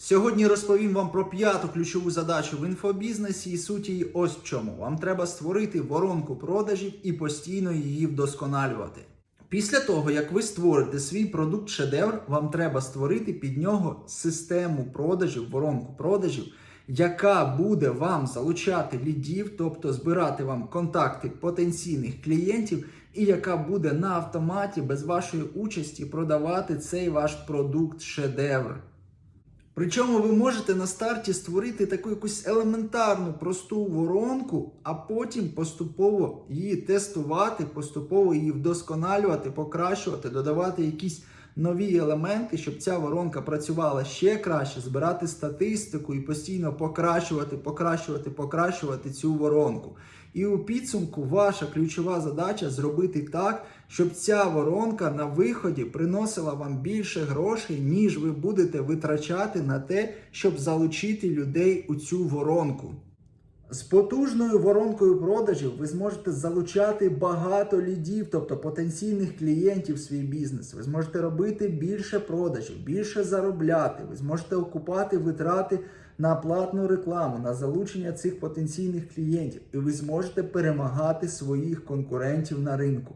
Сьогодні розповім вам про п'яту ключову задачу в інфобізнесі і суть її ось в чому. Вам треба створити воронку продажів і постійно її вдосконалювати. Після того, як ви створите свій продукт шедевр, вам треба створити під нього систему продажів, воронку продажів, яка буде вам залучати лідів, тобто збирати вам контакти потенційних клієнтів, і яка буде на автоматі без вашої участі продавати цей ваш продукт шедевр. Причому ви можете на старті створити таку якусь елементарну просту воронку, а потім поступово її тестувати, поступово її вдосконалювати, покращувати, додавати якісь нові елементи, щоб ця воронка працювала ще краще, збирати статистику і постійно покращувати, покращувати, покращувати цю воронку. І у підсумку ваша ключова задача зробити так, щоб ця воронка на виході приносила вам більше грошей, ніж ви будете витрачати на те, щоб залучити людей у цю воронку. З потужною воронкою продажів ви зможете залучати багато лідів, тобто потенційних клієнтів в свій бізнес. Ви зможете робити більше продажів, більше заробляти. Ви зможете окупати витрати на платну рекламу, на залучення цих потенційних клієнтів, і ви зможете перемагати своїх конкурентів на ринку.